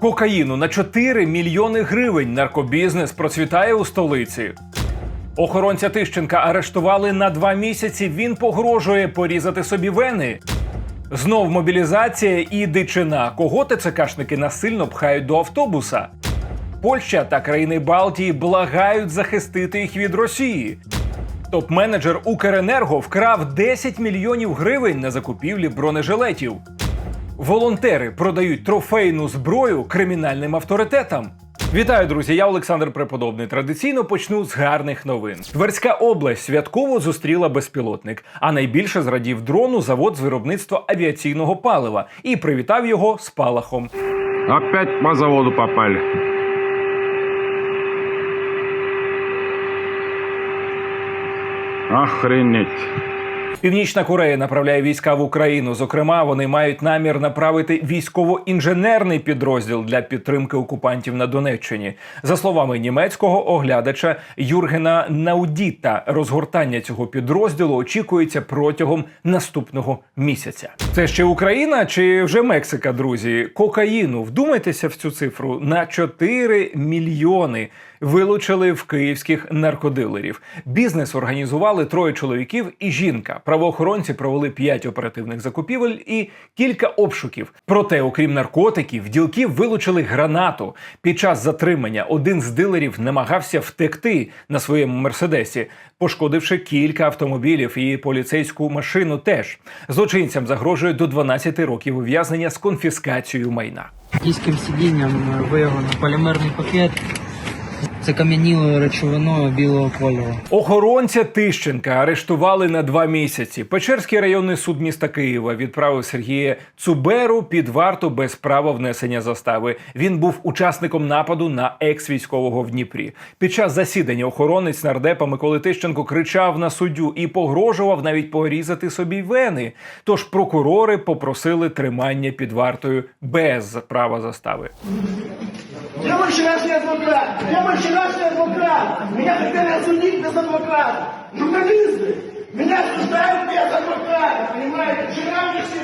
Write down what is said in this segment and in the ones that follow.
Кокаїну на 4 мільйони гривень наркобізнес процвітає у столиці. Охоронця Тищенка арештували на два місяці. Він погрожує порізати собі вени. Знов мобілізація і дичина. Кого ТЦКшники насильно пхають до автобуса? Польща та країни Балтії благають захистити їх від Росії. Топ-менеджер Укренерго вкрав 10 мільйонів гривень на закупівлі бронежилетів. Волонтери продають трофейну зброю кримінальним авторитетам. Вітаю, друзі! Я Олександр Преподобний. Традиційно почну з гарних новин. Тверська область святково зустріла безпілотник, а найбільше зрадів дрону завод з виробництва авіаційного палива і привітав його спалахом. Опять по заводу попали. Охренеть. Північна Корея направляє війська в Україну. Зокрема, вони мають намір направити військово-інженерний підрозділ для підтримки окупантів на Донеччині. За словами німецького оглядача Юргена Наудіта, розгортання цього підрозділу очікується протягом наступного місяця. Це ще Україна чи вже Мексика, друзі? Кокаїну вдумайтеся в цю цифру на 4 мільйони. Вилучили в київських наркодилерів. Бізнес організували троє чоловіків і жінка. Правоохоронці провели п'ять оперативних закупівель і кілька обшуків. Проте, окрім наркотиків, ділків вилучили гранату. Під час затримання один з дилерів намагався втекти на своєму мерседесі, пошкодивши кілька автомобілів і поліцейську машину. Теж злочинцям загрожує до 12 років ув'язнення з конфіскацією майна. Дійським сидінням виявлено полімерний пакет з кам'янілою речовиною білого кольору. Охоронця Тищенка арештували на два місяці. Печерський районний суд міста Києва відправив Сергія Цуберу під варту без права внесення застави. Він був учасником нападу на екс-військового в Дніпрі. Під час засідання охоронець нардепа Миколи Тищенко кричав на суддю і погрожував навіть порізати собі вени. Тож прокурори попросили тримання під вартою без права застави. Где мой вчерашний адвокат? Где мой вчерашний адвокат? Меня хотели осудить без адвоката. Журналисты, меня осуждают без адвоката, понимаете? Вчера мне все,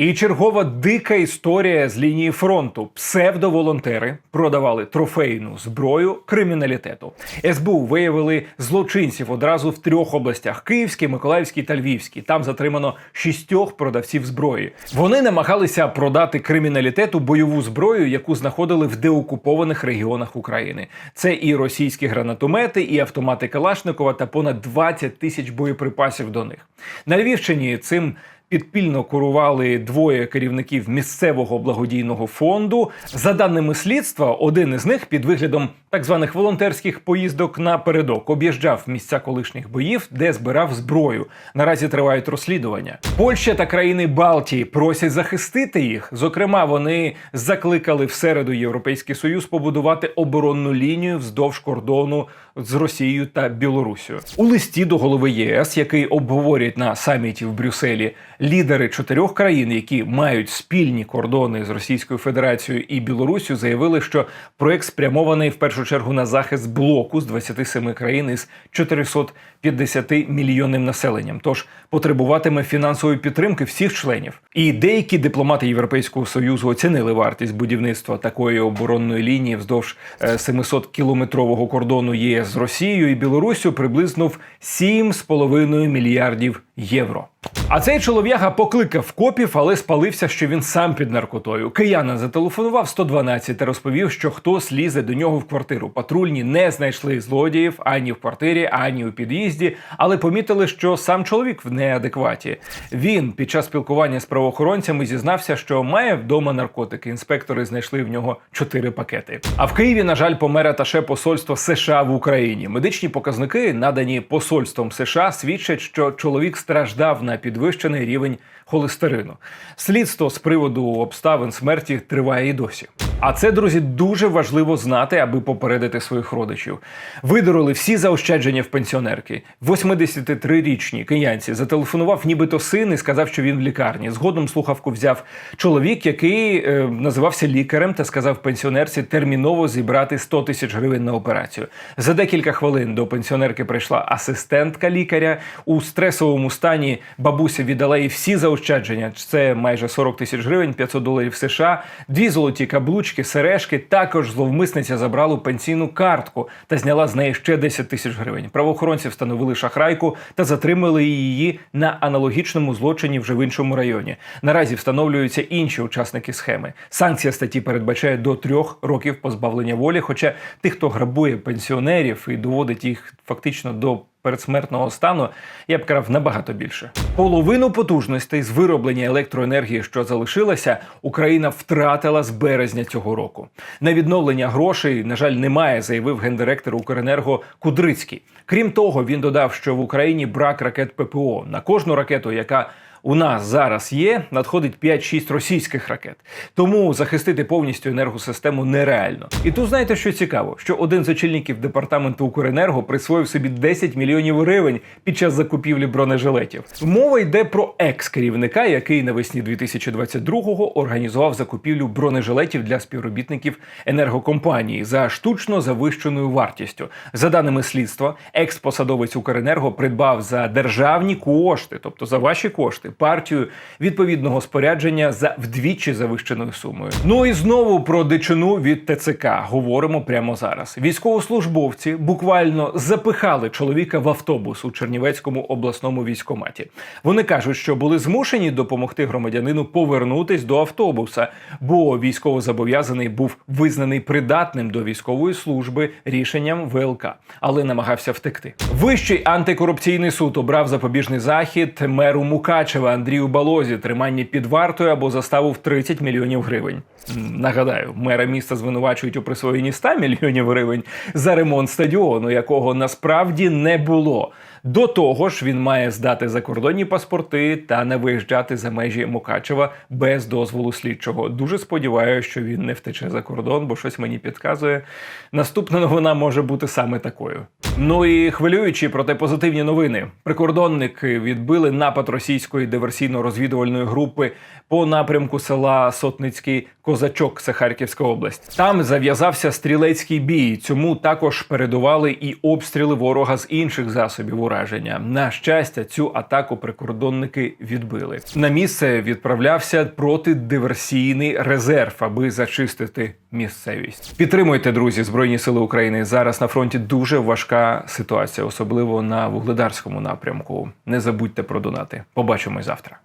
І чергова дика історія з лінії фронту. Псевдоволонтери продавали трофейну зброю криміналітету. СБУ виявили злочинців одразу в трьох областях: Київській, Миколаївській та Львівській. Там затримано шістьох продавців зброї. Вони намагалися продати криміналітету бойову зброю, яку знаходили в деокупованих регіонах України. Це і російські гранатомети, і автомати Калашникова та понад 20 тисяч боєприпасів до них. На Львівщині цим підпільно курували двоє керівників місцевого благодійного фонду. За даними слідства, один із них під виглядом так званих волонтерських поїздок напередок об'їжджав місця колишніх боїв, де збирав зброю. Наразі тривають розслідування. Польща та країни Балтії просять захистити їх. Зокрема, вони закликали в середу Європейський Союз побудувати оборонну лінію вздовж кордону з Росією та Білорусією. У листі до голови ЄС, який обговорять на саміті в Брюсселі, лідери чотирьох країн, які мають спільні кордони з Російською Федерацією і Білорусію, заявили, що проект спрямований в першу чергу на захист блоку з 27 країн із 450 мільйонним населенням. Тож потребуватиме фінансової підтримки всіх членів. І деякі дипломати Європейського союзу оцінили вартість будівництва такої оборонної лінії вздовж 700 кілометрового кордону ЄС з Росією і Білоруссю приблизно в 7,5 мільярдів євро. А цей чолов'яга покликав копів, але спалився, що він сам під наркотою. Киянин зателефонував 112 та розповів, що хтось лізе до нього в квартиру. Патрульні не знайшли злодіїв ані в квартирі, ані у під'їзді, але помітили, що сам чоловік в неадекваті. Він під час спілкування з правоохоронцями зізнався, що має вдома наркотики. Інспектори знайшли в нього чотири пакети. А в Києві, на жаль, помер аташе посольства США в Україні. Медичні показники, надані посольством США, свідчать, що чоловік страждав на підвищений рівень холестерину. Слідство з приводу обставин смерті триває і досі. А це, друзі, дуже важливо знати, аби попередити своїх родичів. Видороли всі заощадження в пенсіонерки. 83-річній киянці зателефонував нібито син і сказав, що він в лікарні. Згодом слухавку взяв чоловік, який е, називався лікарем та сказав пенсіонерці терміново зібрати 100 тисяч гривень на операцію. За декілька хвилин до пенсіонерки прийшла асистентка лікаря. У стресовому стані бабуся віддала їй всі заощадження. Це майже 40 тисяч гривень, 500 доларів США, дві золоті каблучки, сережки. Також зловмисниця забрала пенсійну картку та зняла з неї ще 10 тисяч гривень. Правоохоронці встановили шахрайку та затримали її на аналогічному злочині вже в іншому районі. Наразі встановлюються інші учасники схеми. Санкція статті передбачає до трьох років позбавлення волі. Хоча тих, хто грабує пенсіонерів і доводить їх фактично до передсмертного стану, я б крав набагато більше. Половину потужностей з вироблення електроенергії, що залишилася, Україна втратила з березня цього року. На відновлення грошей, на жаль, немає, заявив гендиректор Укренерго Кудрицький. Крім того, він додав, що в Україні брак ракет ППО на кожну ракету, яка у нас зараз є, надходить 5-6 російських ракет. Тому захистити повністю енергосистему нереально. І тут знаєте, що цікаво, що один з очільників департаменту Укренерго присвоїв собі 10 мільйонів гривень під час закупівлі бронежилетів. Мова йде про екс-керівника, який навесні 2022-го організував закупівлю бронежилетів для співробітників енергокомпанії за штучно завищеною вартістю. За даними слідства, екс-посадовець Укренерго придбав за державні кошти, тобто за ваші кошти, партію відповідного спорядження за вдвічі завищеною сумою. Ну і знову про дичину від ТЦК говоримо прямо зараз. Військовослужбовці буквально запихали чоловіка в автобус у Чернівецькому обласному військкоматі. Вони кажуть, що були змушені допомогти громадянину повернутись до автобуса, бо військовозобов'язаний був визнаний придатним до військової служби рішенням ВЛК, але намагався втекти. Вищий антикорупційний суд обрав запобіжний захід меру Мукачева Андрію Балозі тримання під вартою або заставу в 30 мільйонів гривень. Нагадаю, мера міста звинувачують у присвоєнні 100 мільйонів гривень за ремонт стадіону, якого насправді не було. До того ж, він має здати закордонні паспорти та не виїжджати за межі Мукачева без дозволу слідчого. Дуже сподіваюся, що він не втече за кордон, бо щось мені підказує. Наступна новина може бути саме такою. Ну і хвилюючі, проте позитивні новини. Прикордонники відбили напад російської диверсійно-розвідувальної групи по напрямку села Сотницький Козачок, це Харківська область. Там зав'язався стрілецький бій. Цьому також передували і обстріли ворога з інших засобів ураження. На щастя, цю атаку прикордонники відбили. На місце відправлявся протидиверсійний резерв, аби зачистити місцевість. Підтримуйте, друзі, збройні сили України. Зараз на фронті дуже важка ситуація, особливо на вугледарському напрямку. Не забудьте про донати. Побачимось завтра.